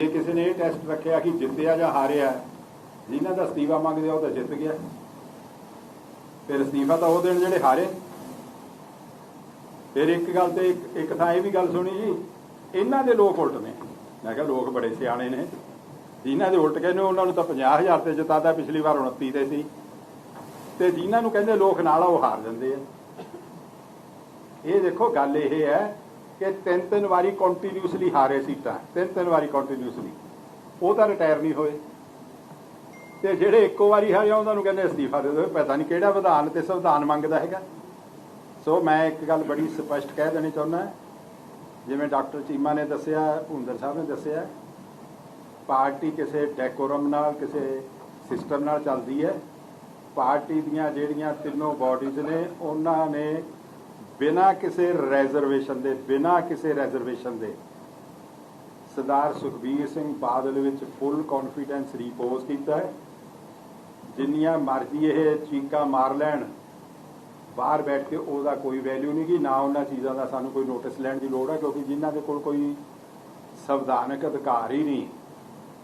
ਜੇ ਕਿਸੇ ਨੇ ਇਹ ਟੈਸਟ ਰੱਖਿਆ ਕਿ ਜਿੱਤਿਆ ਜਾਂ ਹਾਰਿਆ ਜਿਨ੍ਹਾਂ ਦਾ ਅਸਤੀਫਾ ਮੰਗਦੇ ਆ ਉਹ ਤਾਂ ਜਿੱਤ ਗਿਆ। ਫਿਰ ਅਸਤੀਫਾ ਤਾਂ ਉਹ ਦੇਣ ਜਿਹੜੇ ਹਾਰੇ। ਫਿਰ ਇੱਕ ਗੱਲ ਤੇ ਇੱਕ ਇੱਕ ਥਾਂ ਇਹ ਵੀ ਗੱਲ ਸੁਣੀ ਜੀ, ਇਹਨਾਂ ਦੇ ਲੋਕ ਉਲਟ ਨੇ। ਮੈਂ ਕਿਹਾ ਲੋਕ ਬੜੇ ਸਿਆਣੇ ਨੇ। ਜਿਨ੍ਹਾਂ ਦੇ ਉਲਟ ਕਹਿੰਦੇ ਉਹਨਾਂ ਨੂੰ ਤਾਂ 50000 ਤੇ ਜਿਤਾਦਾ ਪਿਛਲੀ ਵਾਰ 29 ਤੇ ਸੀ। ਤੇ ਜਿਨ੍ਹਾਂ ਨੂੰ ਕਹਿੰਦੇ ਲੋਕ ਨਾਲ ਉਹ ਹਾਰ ਜਾਂਦੇ ਆ। ਇਹ ਦੇਖੋ, ਗੱਲ ਇਹ ਹੈ ਕਿ ਤਿੰਨ ਤਿੰਨ ਵਾਰੀ ਕੰਟੀਨਿਊਸਲੀ ਹਾਰੇ ਸੀਟਾਂ ਤਿੰਨ ਤਿੰਨ ਵਾਰੀ ਕੰਟੀਨਿਊਸਲੀ ਉਹ ਤਾਂ ਰਿਟਾਇਰ ਨਹੀਂ ਹੋਏ। ਤੇ ਜਿਹੜੇ ਇੱਕੋ ਵਾਰੀ ਹਾਰੇ ਉਹਨਾਂ ਨੂੰ ਕਹਿੰਦੇ ਅਸਤੀਫਾ ਦੇ ਦਿਓ। ਪਤਾ ਨਹੀਂ ਕਿਹੜਾ ਵਿਧਾਨ ਤੇ ਸੰਵਿਧਾਨ ਮੰਗਦਾ ਹੈਗਾ। ਸੋ ਮੈਂ ਇੱਕ ਗੱਲ ਬੜੀ ਸਪਸ਼ਟ ਕਹਿ ਦੇਣੀ ਚਾਹੁੰਦਾ। ਜਿਵੇਂ ਡਾਕਟਰ ਚੀਮਾ ਨੇ ਦੱਸਿਆ ਭੁੰਦਰ ਸਾਹਿਬ ਨੇ ਦੱਸਿਆ, ਪਾਰਟੀ ਕਿਸੇ ਡੈਕੋਰਮ ਨਾਲ, ਕਿਸੇ ਸਿਸਟਮ ਨਾਲ ਚੱਲਦੀ ਹੈ। ਪਾਰਟੀ ਦੀਆਂ ਜਿਹੜੀਆਂ ਤਿੰਨੋਂ ਬਾਡੀਜ਼ ਨੇ, ਉਹਨਾਂ ਨੇ ਬਿਨਾਂ ਕਿਸੇ ਰੈਜ਼ਰਵੇਸ਼ਨ ਦੇ, ਬਿਨਾਂ ਕਿਸੇ ਰੈਜ਼ਰਵੇਸ਼ਨ ਦੇ, ਸਰਦਾਰ ਸੁਖਬੀਰ ਸਿੰਘ ਬਾਦਲ ਵਿੱਚ ਫੁੱਲ ਕੌਨਫੀਡੈਂਸ ਰਿਪੋਜ਼ ਕੀਤਾ ਹੈ। ਜਿੰਨੀਆਂ ਮਰਜ਼ੀ ਇਹ ਚੀਕਾਂ ਮਾਰ ਲੈਣ, ਬਾਹਰ ਬੈਠ ਕੇ ਉਹਦਾ ਕੋਈ ਵੈਲਿਊ ਨਹੀਂ ਗੀ, ਨਾ ਉਹਨਾਂ ਚੀਜ਼ਾਂ ਦਾ ਸਾਨੂੰ ਕੋਈ ਨੋਟਿਸ ਲੈਣ ਦੀ ਲੋੜ ਹੈ, ਕਿਉਂਕਿ ਜਿਨ੍ਹਾਂ ਦੇ ਕੋਲ ਕੋਈ ਸੰਵਿਧਾਨਕ ਅਧਿਕਾਰ ਹੀ ਨਹੀਂ,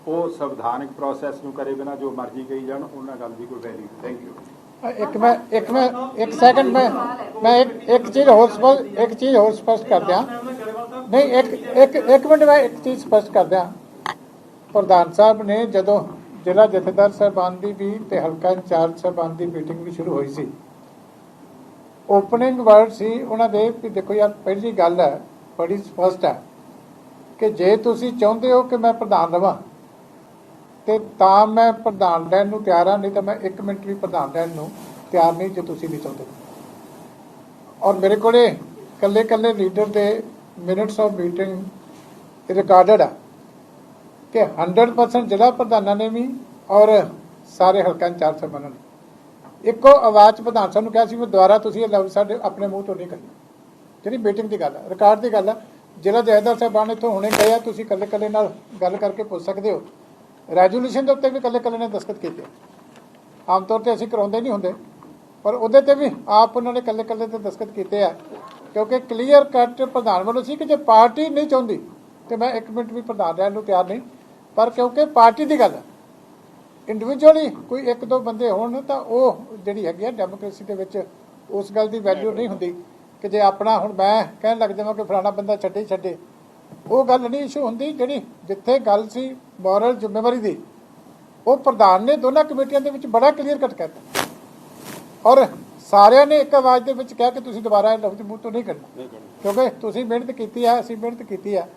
ਉਹ ਸੰਵਿਧਾਨਕ ਪ੍ਰੋਸੈਸ ਨੂੰ ਕਰੇ ਬਿਨਾ ਜੋ ਮਰਜ਼ੀ ਕਹੀ ਜਾਣ, ਉਹਨਾਂ ਗੱਲ ਦੀ ਕੋਈ ਵੈਲਿਊ ਥੈਂਕ ਯੂ ਇੱਕ ਮੈਂ ਇੱਕ ਮੈਂ, ਇੱਕ ਸੈਕਿੰਡ ਮੈਂ ਮੈਂ ਇੱਕ ਇੱਕ ਚੀਜ਼ ਹੋਰ ਸਪਸ਼ਟ, ਇੱਕ ਚੀਜ਼ ਹੋਰ ਸਪਸ਼ਟ ਕਰ ਦਿਆਂ ਨਹੀਂ, ਇੱਕ ਇੱਕ ਇੱਕ ਮਿੰਟ ਮੈਂ ਇੱਕ ਚੀਜ਼ ਸਪਸ਼ਟ ਕਰ ਦਿਆਂ ਪ੍ਰਧਾਨ ਸਾਹਿਬ ਨੇ ਜਦੋਂ ਜ਼ਿਲ੍ਹਾ ਜਥੇਦਾਰ ਸਾਹਿਬਾਨ ਦੀ ਵੀ ਤੇ ਹਲਕਾ ਇੰਚਾਰਜ ਸਾਹਿਬਾਨ ਦੀ ਮੀਟਿੰਗ ਵੀ ਸ਼ੁਰੂ ਹੋਈ ਸੀ। ਓਪਨਿੰਗ ਵਰਡ ਸੀ ਉਹਨਾਂ ਦੇ ਵੀ ਦੇਖੋ ਯਾਰ, ਪਹਿਲੀ ਗੱਲ ਹੈ, ਬੜੀ ਸਪਸ਼ਟ ਹੈ ਕਿ ਜੇ ਤੁਸੀਂ ਚਾਹੁੰਦੇ ਹੋ ਕਿ ਮੈਂ ਪ੍ਰਧਾਨ ਰਵਾਂ ਤੇ ਤਾਂ ਮੈਂ ਪ੍ਰਧਾਨ ਲੈਣ ਨੂੰ ਤਿਆਰ ਹਾਂ, ਨਹੀਂ ਤਾਂ ਮੈਂ 1 ਮਿੰਟ ਵੀ ਪ੍ਰਧਾਨ ਲੈਣ ਨੂੰ ਤਿਆਰ ਨਹੀਂ ਜੇ ਤੁਸੀਂ ਨਹੀਂ ਚਾਹੁੰਦੇ। ਔਰ ਮੇਰੇ ਕੋਲੇ ਕੱਲੇ ਕੱਲੇ ਲੀਡਰ ਦੇ ਮਿੰਟਸ ਆਫ ਮੀਟਿੰਗ ਰਿਕਾਰਡਡ ਆ। ਕਿ 100% ਜ਼ਿਲ੍ਹਾ ਪ੍ਰਧਾਨਾਂ ਨੇ ਵੀ ਔਰ ਸਾਰੇ ਹਲਕਾ ਇੰਚਾਰਜ ਸਾਹਿਬਾਨਾਂ ਨੇ। ਇੱਕੋ ਆਵਾਜ਼ 'ਚ ਪ੍ਰਧਾਨ ਸਾਹਿਬ ਨੂੰ ਕਿਹਾ ਸੀ ਵੀ ਦੁਬਾਰਾ ਤੁਸੀਂ ਇਹ ਲਫ਼ਜ਼ ਸਾਡੇ ਆਪਣੇ ਮੂੰਹ ਤੋਂ ਨਹੀਂ ਕਰਨਾ ਜਿਹੜੀ ਮੀਟਿੰਗ ਦੀ ਗੱਲ ਹੈ ਰਿਕਾਰਡ ਦੀ ਗੱਲ ਹੈ ਜ਼ਿਲ੍ਹਾ ਜੈਦਾਰ ਸਾਹਿਬਾਨ ਇੱਥੋਂ ਹੁਣੇ ਗਏ ਆ, ਤੁਸੀਂ ਕੱਲੇ ਕੱਲੇ ਨਾਲ ਗੱਲ ਕਰਕੇ ਪੁੱਛ ਸਕਦੇ ਹੋ। ਰੈਜੂਲੇਸ਼ਨ ਦੇ ਉੱਤੇ ਵੀ ਕੱਲੇ ਕੱਲੇ ਨੇ ਦਸਤਖਤ ਕੀਤੇ। ਆਮ ਤੌਰ ਤੇ ਅਸੀਂ ਕਰਾਉਂਦੇ ਨਹੀਂ ਹੁੰਦੇ, ਪਰ ਉਹਦੇ ਤੇ ਵੀ ਆਪ ਉਹਨਾਂ ਨੇ ਕੱਲੇ ਕੱਲੇ ਤੇ ਦਸਤਖਤ ਕੀਤੇ ਆ, ਕਿਉਂਕਿ ਕਲੀਅਰ ਕੱਟ ਪ੍ਰਧਾਨ ਵੱਲੋਂ ਸੀ ਕਿ ਜੇ ਪਾਰਟੀ ਨਹੀਂ ਚਾਹੁੰਦੀ, ਤੇ ਮੈਂ 1 ਮਿੰਟ ਵੀ ਪ੍ਰਧਾਨ ਰਹਿਣ ਨੂੰ ਤਿਆਰ ਨਹੀਂ, ਪਰ ਕਿਉਂਕਿ ਪਾਰਟੀ ਦੀ ਗੱਲ ਹੈ ਇੰਡੀਵਿਜੂਅਲੀ ਕੋਈ ਇੱਕ ਦੋ ਬੰਦੇ ਹੋਣ ਤਾਂ ਉਹ ਜਿਹੜੀ ਹੈਗੀ ਆ ਡੈਮੋਕ੍ਰੇਸੀ ਦੇ ਵਿੱਚ ਉਸ ਗੱਲ ਦੀ ਵੈਲਿਊ ਨਹੀਂ ਹੁੰਦੀ ਕਿ ਜੇ ਆਪਣਾ ਹੁਣ ਮੈਂ ਕਹਿਣ ਲੱਗ ਜਾਵਾਂ ਕਿ ਫਲਾਣਾ ਬੰਦਾ ਛੱਡੇ ਹੀ ਛੱਡੇ ਉਹ ਗੱਲ ਨਹੀਂ ਇਸ਼ੂ ਹੁੰਦੀ ਜਿਹੜੀ ਜਿੱਥੇ ਗੱਲ ਸੀ ਮੋਰਲ ਜ਼ਿੰਮੇਵਾਰੀ ਦੀ ਉਹ ਪ੍ਰਧਾਨ ਨੇ ਦੋਨਾਂ ਕਮੇਟੀਆਂ ਦੇ ਵਿੱਚ ਬੜਾ ਕਲੀਅਰ ਕੱਟ ਕਰਤਾ ਔਰ ਸਾਰਿਆਂ ਨੇ ਇੱਕ ਆਵਾਜ਼ ਦੇ ਵਿੱਚ ਕਿਹਾ ਕਿ ਤੁਸੀਂ ਦੁਬਾਰਾ ਇਹ ਲਫ਼ਜ਼ ਮੂੰਹ ਤੋਂ ਨਹੀਂ ਕੱਢਣਾ ਕਿਉਂਕਿ ਤੁਸੀਂ ਮਿਹਨਤ ਕੀਤੀ ਹੈ ਅਸੀਂ ਮਿਹਨਤ ਕੀਤੀ ਹੈ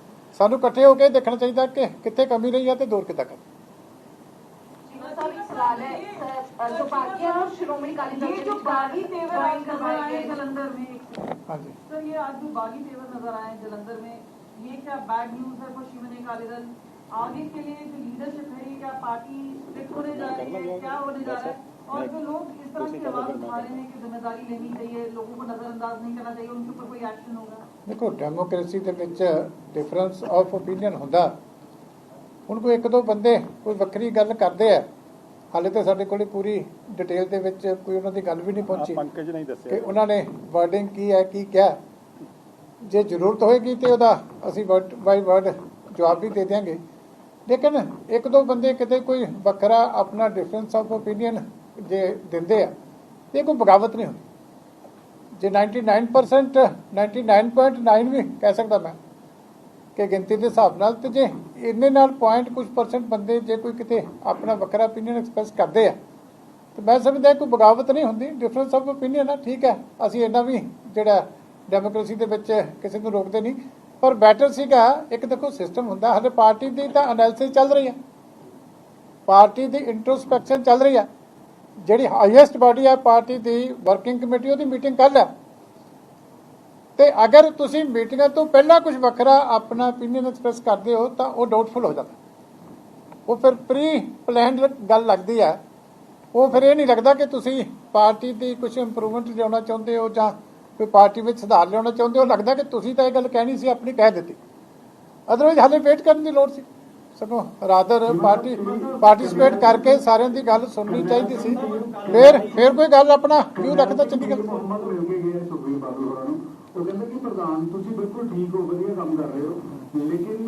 ਸਾਨੂੰ ਇਕੱਠੇ ਹੋ ਕੇ ਦੇਖਣਾ ਚਾਹੀਦਾ ਕਿ ਕਿੱਥੇ ਕਮੀ ਰਹੀ ਹੈ ਤੇ ਦੂਰ ਕਿੱਦਾਂ ਕਰਨੀ चीमा साहब एक सवाल है सर, जो पार्टी है वो श्रोमणी अकाली दल ये के जो बीच बागी ज्वाइन तेवर आज नजर करवाए आए गए हैं। जलंधर में ਹਾਂਜੀ सर ये आज जो बागी तेवर नजर आए जलंधर में ये क्या बैड न्यूज है फॉर शिवने अकाली दल आगे के लिए जो लीडरशिप है ये क्या पार्टी स्प्लिट होने जा रही है क्या होने जा रहा है और जो लोग इस तरह की आवाज उठा रहे हैं कि जिम्मेदारी लेनी चाहिए लोगों को नजरअंदाज नहीं करना चाहिए उनके ऊपर कोई एक्शन होगा ਦੇਖੋ ਡੈਮੋਕ੍ਰੇਸੀ ਦੇ ਵਿੱਚ ਡਿਫਰੈਂਸ ਆਫ ਓਪੀਨੀਅਨ ਹੁੰਦਾ ਹੁਣ ਕੋਈ ਇੱਕ ਦੋ ਬੰਦੇ ਕੋਈ ਵੱਖਰੀ ਗੱਲ ਕਰਦੇ ਆ ਹਾਲੇ ਤਾਂ ਸਾਡੇ ਕੋਲੇ ਪੂਰੀ ਡਿਟੇਲ ਦੇ ਵਿੱਚ ਕੋਈ ਉਹਨਾਂ ਦੀ ਗੱਲ ਵੀ ਨਹੀਂ ਪਹੁੰਚੀ ਪੰਕਜ ਨਹੀਂ ਕਿ ਦੱਸਿਆ ਉਹਨਾਂ ਨੇ ਵਰਡਿੰਗ ਕੀ ਹੈ ਕੀ ਕਿਹਾ ਜੇ ਜ਼ਰੂਰਤ ਹੋਏਗੀ ਤੇ ਉਹਦਾ ਅਸੀਂ ਵਰਡ ਬਾਈ ਵਰਡ ਜਵਾਬ ਵੀ ਦੇ ਦਿਆਂਗੇ। ਲੇਕਿਨ ਇੱਕ ਦੋ ਬੰਦੇ ਕਿਤੇ ਕੋਈ ਵੱਖਰਾ ਆਪਣਾ ਡਿਫਰੈਂਸ ਆਫ ਓਪੀਨੀਅਨ ਜੇ ਦਿੰਦੇ ਆ, ਇਹ ਕੋਈ ਬਗਾਵਤ ਨਹੀਂ ਹੁੰਦੀ। ਜੇ 99% 99.9 ਵੀ ਕਹਿ ਸਕਦਾ ਮੈਂ ਕਿ ਗਿਣਤੀ ਦੇ ਹਿਸਾਬ ਨਾਲ ਤੇ ਜੇ ਇੰਨੇ ਨਾਲ ਪੁਆਇੰਟ ਕੁਝ ਪਰਸੈਂਟ ਬੰਦੇ ਜੇ ਕੋਈ ਕਿਤੇ ਆਪਣਾ ਵੱਖਰਾ ਓਪੀਨੀਅਨ ਐਕਸਪ੍ਰੈਸ ਕਰਦੇ ਆ, ਤੇ ਮੈਂ ਸਮਝਦਾ ਕੋਈ ਬਗਾਵਤ ਨਹੀਂ ਹੁੰਦੀ। ਡਿਫਰੈਂਸ ਆਫ ਓਪੀਨੀਅਨ ਆ, ਠੀਕ ਹੈ, ਅਸੀਂ ਇੰਨਾ ਵੀ ਜਿਹੜਾ ਡੈਮੋਕ੍ਰੇਸੀ ਦੇ ਵਿੱਚ ਕਿਸੇ ਨੂੰ ਰੋਕਦੇ ਨਹੀਂ। ਪਰ ਬੈਟਰ ਸੀਗਾ, ਇੱਕ ਦੇਖੋ ਸਿਸਟਮ ਹੁੰਦਾ ਹਲੇ ਪਾਰਟੀ ਦੀ ਤਾਂ ਐਨਾਲਿਸਿਸ ਚੱਲ ਰਹੀ ਹੈ ਪਾਰਟੀ ਦੀ ਇੰਟਰੋਸਪੈਕਸ਼ਨ ਚੱਲ ਰਹੀ ਹੈ ਜਿਹੜੀ ਹਾਈਐਸਟ ਬਾਡੀ ਹੈ ਪਾਰਟੀ ਦੀ ਵਰਕਿੰਗ ਕਮੇਟੀ ਉਹਦੀ ਮੀਟਿੰਗ ਕੱਲ ਹੈ ਤੇ ਅਗਰ ਤੁਸੀਂ ਮੀਟਿੰਗਾਂ ਤੋਂ ਪਹਿਲਾਂ ਕੁਝ ਵੱਖਰਾ ਆਪਣਾ opinion ਐਕਸਪ੍ਰੈਸ ਕਰਦੇ ਹੋ, ਤਾਂ ਉਹ ਡਾਊਟਫੁਲ ਹੋ ਜਾਂਦਾ। ਉਹ ਫਿਰ ਪ੍ਰੀ ਪਲਾਨਡ ਗੱਲ ਲੱਗਦੀ ਹੈ ਉਹ ਫਿਰ ਇਹ ਨਹੀਂ ਲੱਗਦਾ ਕਿ ਤੁਸੀਂ ਪਾਰਟੀ ਦੀ ਕੁਝ ਇੰਪਰੂਵਮੈਂਟ ਲਿਆਉਣਾ ਚਾਹੁੰਦੇ ਹੋ ਜਾਂ ਕੋਈ ਪਾਰਟੀ ਵਿੱਚ ਸੁਧਾਰ ਲਿਆਉਣਾ ਚਾਹੁੰਦੇ ਹੋ, ਲੱਗਦਾ ਕਿ ਤੁਸੀਂ ਤਾਂ ਇਹ ਗੱਲ ਕਹਿਣੀ ਸੀ, ਆਪਣੀ ਕਹਿ ਦਿੱਤੀ। ਅਦਰਵਾਈਜ਼ ਹਾਲੇ ਵੇਟ ਕਰਨ ਦੀ ਲੋੜ ਸੀ। ਸਗੋਂ ਰਾਦਰ ਪਾਰਟੀ ਪਾਰਟਿਸਿਪੇਟ ਕਰਕੇ ਸਾਰਿਆਂ ਦੀ ਗੱਲ ਸੁਣਨੀ ਚਾਹੀਦੀ ਸੀ। ਫਿਰ ਫਿਰ ਕੋਈ ਗੱਲ ਆਪਣਾ ਕਿਉਂ ਰੱਖਦਾ ਚੰਗੀ ਗੱਲ ਮੁਹੰਮਦ ਮਿਲ ਕੇ ਗਏ ਸੁਖਬੀਰ ਬਾਦਲ ਹੋਰਾਂ ਨੂੰ। ਉਹ ਕਹਿੰਦੇ ਕਿ ਪ੍ਰਧਾਨ, ਤੁਸੀਂ ਬਿਲਕੁਲ ਠੀਕ ਹੋ, ਵਧੀਆ ਕੰਮ ਕਰ ਰਹੇ ਹੋ। ਲੇਕਿਨ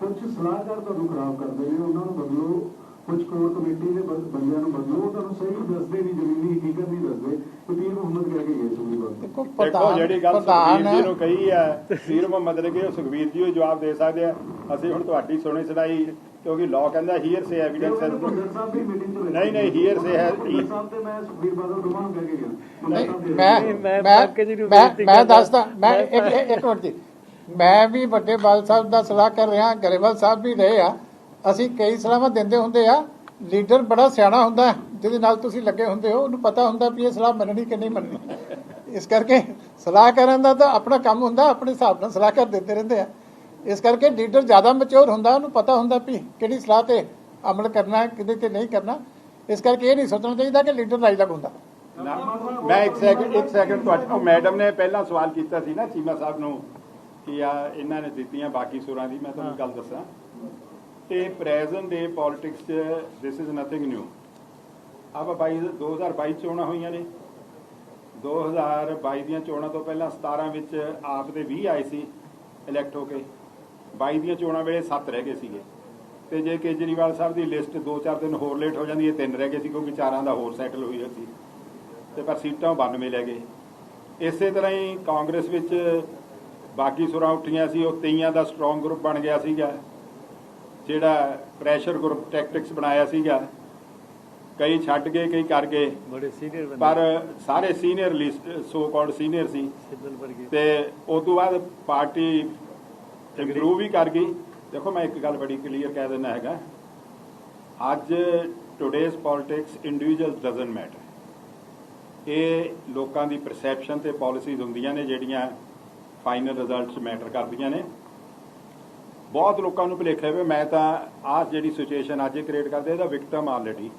ਕੁਝ ਸਲਾਹਕਾਰ ਤੁਹਾਨੂੰ ਖਰਾਬ ਕਰਦੇ ਨੇ, ਉਹਨਾਂ ਨੂੰ ਬਦਲੋ। ਕੁਝ ਕੋਰ ਕਮੇਟੀ ਦੇ ਬੰਦਿਆਂ ਨੂੰ ਬਦਲੋ ਉਹ ਤੁਹਾਨੂੰ ਸਹੀ ਦੱਸਦੇ ਨਹੀਂ ਜ਼ਮੀਨੀ ਹਕੀਕਤ ਨਹੀਂ ਦੱਸਦੇ। ਪੀਰ ਮੁਹੰਮਦ ਕਹਿ ਕੇ ਗਏ ਸੁਣੀ ਬਾਤ ਦੇਖੋ ਪ੍ਰਧਾਨ ਜਿਹੜੀ ਗੱਲ ਪ੍ਰਧਾਨ ਸੁਖਬੀਰ ਜੀ ਨੂੰ ਕਹੀ ਹੈ ਸੀਰ ਮੁਹੰਮਦ ਨੇ ਕਿ ਉਹ ਸੁਖਬੀਰ ਜੀ ਉਹ ਜਵਾਬ ਦੇ ਸਕਦੇ ਆ। ਅਸੀਂ ਹੁਣ ਤੁਹਾਡੀ ਸੁਣੀ ਸੁਣਾਈ ਕਿਉਂਕਿ ਲਾਅ ਕਹਿੰਦਾ ਹੀਅਰ ਸੇ ਐਵੀਡੈਂਸ ਚ ਨਹੀਂ, ਨਹੀਂ, here say ਹੈ- ਭੁੱਲਰ ਸਾਹਿਬ ਤੇ ਮੈਂ ਬਾਦਲ ਮੈਂ ਮੈਂ ਮੈਂ ਪੰਕਜ ਜੀ ਨੂੰ ਮੈਂ ਬੇਨਤੀ ਮੈਂ ਕਰਦਾ। ਦੱਸਦਾ ਮੈਂ ਇੱਕ ਇੱਕ- ਇੱਕ ਮਿੰਟ ਜੀ। ਮੈਂ ਵੀ ਵੱਡੇ ਬਾਲ ਸਾਹਿਬ ਦਾ ਸਲਾਹ ਕਰ ਰਿਹਾ ਗਰੇਵਾਲ ਸਾਹਿਬ ਵੀ ਰਹੇ ਆ। ਅਸੀਂ ਕਈ ਸਲਾਹਾਂ ਦਿੰਦੇ ਹੁੰਦੇ ਆ, ਲੀਡਰ ਬੜਾ ਸਿਆਣਾ ਹੁੰਦਾ ਜਿਹਦੇ ਨਾਲ ਤੁਸੀਂ ਲੱਗੇ ਹੁੰਦੇ ਹੋ, ਉਹਨੂੰ ਪਤਾ ਹੁੰਦਾ ਵੀ ਇਹ ਸਲਾਹ ਮੰਨਣੀ ਕਿ ਨਹੀਂ ਮੰਨਣੀ। ਇਸ ਕਰਕੇ ਸਲਾਹ ਕਰਨ ਦਾ ਤਾਂ ਆਪਣਾ ਕੰਮ ਹੁੰਦਾ, ਆਪਣੇ ਹਿਸਾਬ ਨਾਲ ਸਲਾਹ ਕਰ ਦਿੰਦੇ ਰਹਿੰਦੇ ਆ। ਇਸ ਕਰਕੇ ਲੀਡਰ ਜ਼ਿਆਦਾ ਮੈਚੁਰ ਹੁੰਦਾ, ਉਹਨੂੰ ਪਤਾ ਹੁੰਦਾ ਵੀ ਕਿਹੜੀ ਸਲਾਹ ਤੇ ਅਮਲ ਕਰਨਾ ਹੈ ਕਿਹਦੇ ਤੇ ਨਹੀਂ ਕਰਨਾ। ਇਸ ਕਰਕੇ ਇਹ ਨਹੀਂ ਸੋਚਣਾ ਚਾਹੀਦਾ ਕਿ ਲੀਡਰ ਲਾਈਲਕ ਹੁੰਦਾ ਮੈਂ ਇੱਕ ਸੈਕਿੰਡ ਇੱਕ ਸੈਕਿੰਡ ਤੁਹਾਡੇ ਉਹ ਮੈਡਮ ਨੇ ਪਹਿਲਾਂ ਸਵਾਲ ਕੀਤਾ ਸੀ ਨਾ ਚੀਮਾ ਸਾਹਿਬ ਨੂੰ, ਕਿ ਆ, ਇਹਨਾਂ ਨੇ ਦਿੱਤੀਆਂ ਬਾਕੀ ਸੁਰਾਂ ਦੀ, ਮੈਂ ਤੁਹਾਨੂੰ ਗੱਲ ਦੱਸਾਂ। ਤੇ ਪ੍ਰੈਜ਼ੈਂਟ ਡੇ ਪੋਲਿਟਿਕਸ ਚ ਦਿਸ ਇਜ਼ ਨਥਿੰਗ ਨਿਊ ਆਪਾਂ 22 2022 ਚੋਣਾਂ ਹੋਈਆਂ ਨੇ। 2022 ਦੀਆਂ ਚੋਣਾਂ ਤੋਂ ਪਹਿਲਾਂ 17 ਵਿੱਚ ਆਪ ਦੇ 20 ਆਏ ਸੀ ਇਲੈਕਟ ਹੋ ਕੇ। 22 ਦੀਆਂ ਚੋਣਾਂ ਵੇਲੇ 7 ਰਹਿ ਗਏ ਸੀਗੇ। ਤੇ ਜੇ ਕੇਜਰੀਵਾਲ ਸਾਹਿਬ ਦੀ ਲਿਸਟ 2-4 ਦਿਨ ਹੋਰ ਲੇਟ ਹੋ ਜਾਂਦੀ ਇਹ ਤਿੰਨ ਰਹਿ ਗਏ ਸੀ ਕਿਉਂਕਿ ਚਾਰਾਂ ਦਾ ਹੋਰ ਸੈਟਲ ਹੋਈ ਸੀ। ਤੇ ਪਰ ਸੀਟਾਂ 92 ਲੈ ਗਏ। ਇਸੇ ਤਰ੍ਹਾਂ ਹੀ ਕਾਂਗਰਸ ਵਿੱਚ ਬਾਗੀ ਸੁਰਾਂ ਉੱਠੀਆਂ ਸੀ, ਉਹ ਤੇਈਆਂ ਦਾ ਸਟਰੋਂਗ ਗਰੁੱਪ ਬਣ ਗਿਆ ਸੀਗਾ। ਜਿਹੜਾ ਪ੍ਰੈਸ਼ਰ ਗਰੁੱਪ ਟੈਕਟਿਕਸ ਬਣਾਇਆ ਸੀਗਾ ਕਈ ਛੱਡ ਗਏ ਕਈ ਕਰ ਗਏ। ਬੜੇ ਸੀਨੀਅਰ ਬੰਦੇ। ਪਰ ਸਾਰੇ senior list so called senior ਸੀ। ਸਿੱਧਲ ਵਰਗੇ। ਤੇ ਉਸ ਤੋਂ ਬਾਅਦ ਪਾਰਟੀ ਇੰਪਰੂਵ ਵੀ ਕਰ ਗਈ। ਦੇਖੋ ਮੈਂ ਇੱਕ ਗੱਲ ਬੜੀ ਕਲੀਅਰ ਕਹਿ ਦਿੰਦਾ ਹੈਗਾ। ਅੱਜ today's politics individual doesn't matter ਇਹ ਲੋਕਾਂ ਦੀ ਪਰਸੈਪਸ਼ਨ ਤੇ ਪਾਲਿਸੀਜ਼ ਹੁੰਦੀਆਂ ਨੇ ਜਿਹੜੀਆਂ ਫਾਈਨਲ ਰਿਜ਼ਲਟਸ ਮੈਟਰ ਕਰਦੀਆਂ ਨੇ। ਬਹੁਤ ਲੋਕਾਂ ਨੂੰ ਭੁਲੇਖਾ ਵੀ ਮੈਂ ਤਾਂ ਆਹ ਜਿਹੜੀ ਸਿਚੁਏਸ਼ਨ ਅੱਜ ਕ੍ਰੀਏਟ ਕਰਦੇ, ਇਹਦਾ ਵਿਕਟਮ ਆਲਰੇਡੀ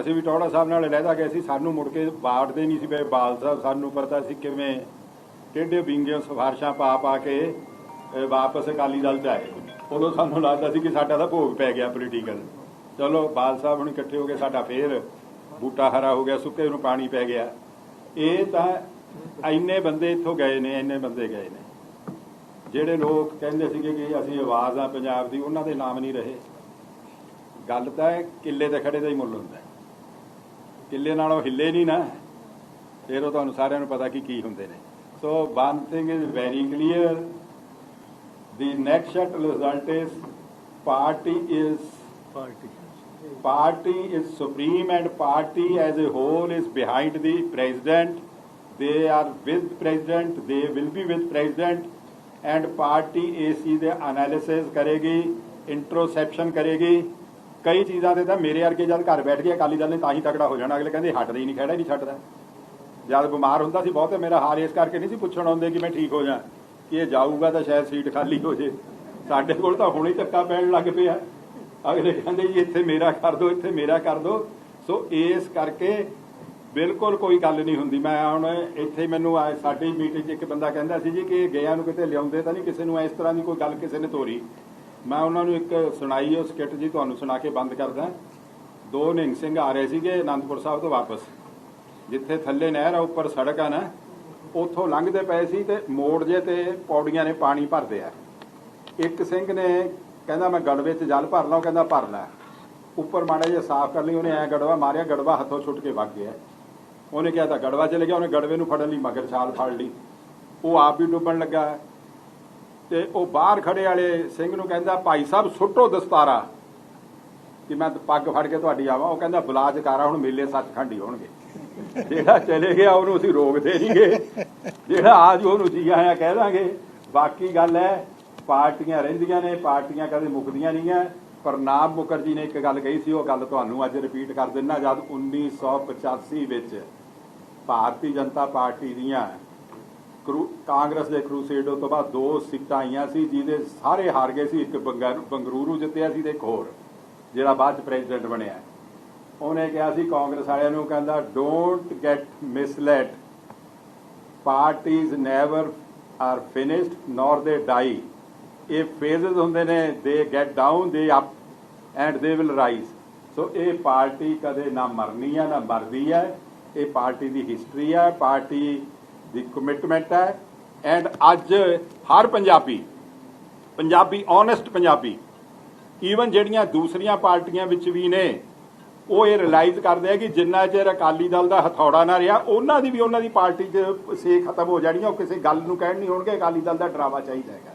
ਅਸੀਂ ਵੀ ਟੌੜਾ ਸਾਹਿਬ ਨਾਲ ਲੈਦਾ ਗਏ ਸੀ, ਸਾਨੂੰ ਮੁੜ ਕੇ ਵਾਰਡਦੇ ਨਹੀਂ ਸੀ ਬਈ ਬਾਲ ਸਾਹਿਬ ਸਾਨੂੰ ਪਤਾ ਸੀ ਕਿਵੇਂ ਟੇਢੇ ਵਿੰਗੇ ਸਿਫਾਰਸ਼ਾਂ ਪਾ ਪਾ ਕੇ ਵਾਪਸ ਅਕਾਲੀ ਦਲ ਚ ਆਏ। ਉਦੋਂ ਸਾਨੂੰ ਲੱਗਦਾ ਸੀ ਕਿ ਸਾਡਾ ਤਾਂ ਭੋਗ ਪੈ ਗਿਆ ਪੋਲੀਟੀਕਲ ਚਲੋ, ਬਾਲ ਸਾਹਿਬ ਹੁਣ ਇਕੱਠੇ ਹੋ ਕੇ ਸਾਡਾ ਫੇਰ ਬੂਟਾ ਹਰਾ ਹੋ ਗਿਆ, ਸੁੱਕੇ ਨੂੰ ਪਾਣੀ ਪੈ ਗਿਆ। ਇਹ ਤਾਂ ਇੰਨੇ ਬੰਦੇ ਇੱਥੋਂ ਗਏ ਨੇ, ਇੰਨੇ ਬੰਦੇ ਗਏ ਨੇ। ਜਿਹੜੇ ਲੋਕ ਕਹਿੰਦੇ ਸੀਗੇ ਕਿ ਅਸੀਂ ਆਵਾਜ਼ ਆ ਪੰਜਾਬ ਦੀ ਉਹਨਾਂ ਦੇ ਨਾਮ ਨਹੀਂ ਰਹੇ। ਗੱਲ ਤਾਂ ਕਿੱਲੇ ਤੇ ਖੜੇ ਦਾ ਹੀ ਮੁੱਲ ਹੁੰਦਾ। ਕਿੱਲੇ ਨਾਲੋਂ ਹਿੱਲੇ ਨਹੀਂ ਨਾ ਫਿਰ ਉਹ ਤੁਹਾਨੂੰ ਸਾਰਿਆਂ ਨੂੰ ਪਤਾ ਕਿ ਕੀ ਹੁੰਦੇ ਨੇ। So one thing is very clear the next result is party is party party is supreme and party as a whole is behind the president. They are with president they will be with president. And party ਇਸ ਚੀਜ਼ ਦੇ analysis ਕਰੇਗੀ introspection ਕਰੇਗੀ। ਕਈ ਚੀਜ਼ਾਂ ਤੇ ਤਾਂ ਮੇਰੇ ਵਰਗੇ ਜਦ ਘਰ ਬੈਠ ਕੇ ਅਕਾਲੀ ਦਲ ਨੇ ਤਾਂ ਹੀ ਤਕੜਾ ਹੋ ਜਾਣਾ। ਅਗਲੇ ਕਹਿੰਦੇ ਹਟਦੇ ਹੀ ਨਹੀਂ, ਖੜਾ ਨਹੀਂ ਛੱਡਦਾ। ਜਦ ਬਿਮਾਰ ਹੁੰਦਾ ਸੀ ਬਹੁਤੇ, ਮੇਰਾ ਹਾਲ ਇਸ ਕਰਕੇ ਨਹੀਂ ਸੀ ਪੁੱਛਣ ਆਉਂਦੇ ਕਿ ਮੈਂ ਠੀਕ ਹੋ ਜਾ। ਕਿ ਇਹ ਜਾਊਗਾ ਤਾਂ ਸ਼ਾਇਦ ਸੀਟ ਖਾਲੀ ਹੋ ਜੇ। ਸਾਡੇ ਕੋਲ ਤਾਂ ਹੁਣੇ ਧੱਕਾ ਪੈਣ ਲੱਗ ਪਿਆ। ਅਗਲੇ ਕਹਿੰਦੇ ਜੀ, ਇੱਥੇ ਮੇਰਾ ਕਰ ਦਿਓ ਇੱਥੇ ਮੇਰਾ ਕਰ ਦਿਓ ਸੋ ਇਸ ਕਰਕੇ ਬਿਲਕੁਲ ਕੋਈ ਗੱਲ ਨਹੀਂ ਹੁੰਦੀ। ਮੈਂ ਹੁਣ ਇੱਥੇ ਮੈਨੂੰ ਆ ਸਾਡੀ ਮੀਟਿੰਗ 'ਚ ਇੱਕ ਬੰਦਾ ਕਹਿੰਦਾ ਸੀ ਜੀ ਕਿ ਗਿਆ ਨੂੰ ਕਿਤੇ ਲਿਆਉਂਦੇ ਤਾਂ ਨਹੀਂ, ਕਿਸੇ ਨੂੰ ਇਸ ਤਰ੍ਹਾਂ ਦੀ ਕੋਈ ਗੱਲ ਕਿਸੇ ਨੇ ਤੋਰੀ। ਮੈਂ ਉਹਨਾਂ ਨੂੰ ਇੱਕ ਸੁਣਾਈ, ਉਹ ਸਕਿੱਟ ਜੀ ਤੁਹਾਨੂੰ ਸੁਣਾ ਕੇ ਬੰਦ ਕਰਦਾ। ਦੋ ਨਿੰਗ ਸਿੰਘ ਆ ਰਹੇ ਸੀਗੇ ਅਨੰਦਪੁਰ ਸਾਹਿਬ ਤੋਂ ਵਾਪਸ। ਜਿੱਥੇ ਥੱਲੇ ਨਹਿਰ ਆ, ਉੱਪਰ ਸੜਕ ਆ ਨਾ, ਉੱਥੋਂ ਲੰਘਦੇ ਪਏ ਸੀ ਤੇ ਮੋੜ ਜੇ ਤੇ ਪੌੜੀਆਂ ਨੇ ਪਾਣੀ ਭਰਦੇ ਆ। ਇੱਕ ਸਿੰਘ ਨੇ ਕਹਿੰਦਾ, ਮੈਂ ਗੜਵੇ 'ਚ ਜਲ ਭਰ ਲਾਂ। ਕਹਿੰਦਾ, ਭਰ ਲੈ। ਉੱਪਰ ਮਾੜਾ ਜਿਹਾ ਸਾਫ਼ ਕਰ ਲਈ, ਉਹਨੇ ਐ ਗੜਵਾ ਮਾਰਿਆ ਗੜਵਾ ਹੱਥੋਂ ਛੁੱਟ ਕੇ ਵਗ ਗਿਆ। ਉਹਨੇ ਕਿਹਾ ਤਾਂ ਗੜਵਾ ਚਲੇ ਗਿਆ, ਉਹਨੇ ਗੜਵੇ ਨੂੰ ਫੜਨ ਲਈ ਮਗਰ ਛਾਲ ਫੜ ਲਈ। ਉਹ ਆਪ ਵੀ ਡੁੱਬਣ ਲੱਗਾ। ਤੇ ਉਹ ਬਾਹਰ ਖੜੇ ਵਾਲੇ ਸਿੰਘ ਨੂੰ ਕਹਿੰਦਾ, ਭਾਈ ਸਾਹਿਬ, ਸੁੱਟੋ ਦਸਤਾਰਾ। ਕਿ ਮੈਂ ਪੱਗ ਫੜ ਕੇ ਤੁਹਾਡੀ ਆਵਾਂ। ਉਹ ਕਹਿੰਦਾ ਬੁਲਾ ਜਕਾਰਾ ਹੁਣ ਮੇਲੇ ਸੱਚਖੰਡ ਹੀ ਹੋਣਗੇ। ਜਿਹੜਾ ਚਲੇ ਗਿਆ, ਉਹਨੂੰ ਅਸੀਂ ਰੋਕਦੇ ਨਹੀਂਗੇ ਜਿਹੜਾ ਆਜ ਉਹਨੂੰ ਜੀ ਆਇਆ ਕਹਿ ਦਾਂਗੇ। ਬਾਕੀ ਗੱਲ ਹੈ, ਪਾਰਟੀਆਂ ਰਹਿੰਦੀਆਂ ਨੇ, ਪਾਰਟੀਆਂ ਕਦੇ ਮੁੱਕਦੀਆਂ ਨਹੀਂ ਹੈ ਪ੍ਰਣਾਬ ਮੁਖਰਜੀ ਨੇ ਇੱਕ ਗੱਲ ਕਹੀ ਸੀ, ਉਹ ਗੱਲ ਤੁਹਾਨੂੰ ਅੱਜ ਰਿਪੀਟ ਕਰ ਦਿੰਨਾ। ਜਦ 1985 ਵਿੱਚ ਭਾਰਤੀ ਜਨਤਾ ਪਾਰਟੀ ਦੀਆਂ ਕਾਂਗਰਸ ਦੇ ਕਰੂਸੇਡੋ ਤੋਂ ਬਾਅਦ ਦੋ ਸੀਟਾਂ ਆਈਆਂ ਸੀ, ਜਿਹਦੇ ਸਾਰੇ ਹਾਰ ਗਏ ਸੀ, ਇੱਕ ਬੰਗਾਰੂ- ਬੰਗਲੁਰੂ ਜਿੱਤਿਆ ਸੀ ਤੇ ਇੱਕ ਹੋਰ, ਜਿਹੜਾ ਬਾਅਦ ਚ ਪ੍ਰੈਜ਼ੀਡੈਂਟ ਬਣਿਆ। ਉਹਨੇ ਕਿਹਾ ਸੀ ਕਾਂਗਰਸ ਵਾਲਿਆਂ ਨੂੰ ਕਹਿੰਦਾ don't get misled parties never are finished nor they die ਇਹ ਫੇਜ਼ਸ ਹੁੰਦੇ ਨੇ they get down they up and they will rise so ਇਹ ਪਾਰਟੀ ਕਦੇ ਨਾ ਮਰਨੀ ਹੈ ਨਾ ਮਰਦੀ ਹੈ ਇਹ ਪਾਰਟੀ ਦੀ ਹਿਸਟਰੀ ਹੈ, ਪਾਰਟੀ ਦੀ ਕਮਿਟਮੈਂਟ ਹੈ। ਐਂਡ ਅੱਜ ਹਰ ਪੰਜਾਬੀ ਪੰਜਾਬੀ ਓਨੈਸਟ ਪੰਜਾਬੀ ਈਵਨ ਜਿਹੜੀਆਂ ਦੂਸਰੀਆਂ ਪਾਰਟੀਆਂ ਵਿੱਚ ਵੀ ਨੇ, ਉਹ ਇਹ ਰਿਅਲਾਈਜ਼ ਕਰਦੇ ਆ ਕਿ ਜਿੰਨਾ ਚਿਰ ਅਕਾਲੀ ਦਲ ਦਾ ਹਥੌੜਾ ਨਾ ਰਿਹਾ, ਉਹਨਾਂ ਦੀ ਵੀ ਉਹਨਾਂ ਦੀ ਪਾਰਟੀ 'ਚ ਸੇ ਖਤਮ ਹੋ ਜਾਣੀ ਆ, ਉਹ ਕਿਸੇ ਗੱਲ ਨੂੰ ਕਹਿਣ ਨਹੀਂ ਹੋਣਗੇ, ਅਕਾਲੀ ਦਲ ਦਾ ਡਰਾਵਾ ਚਾਹੀਦਾ ਹੈਗਾ।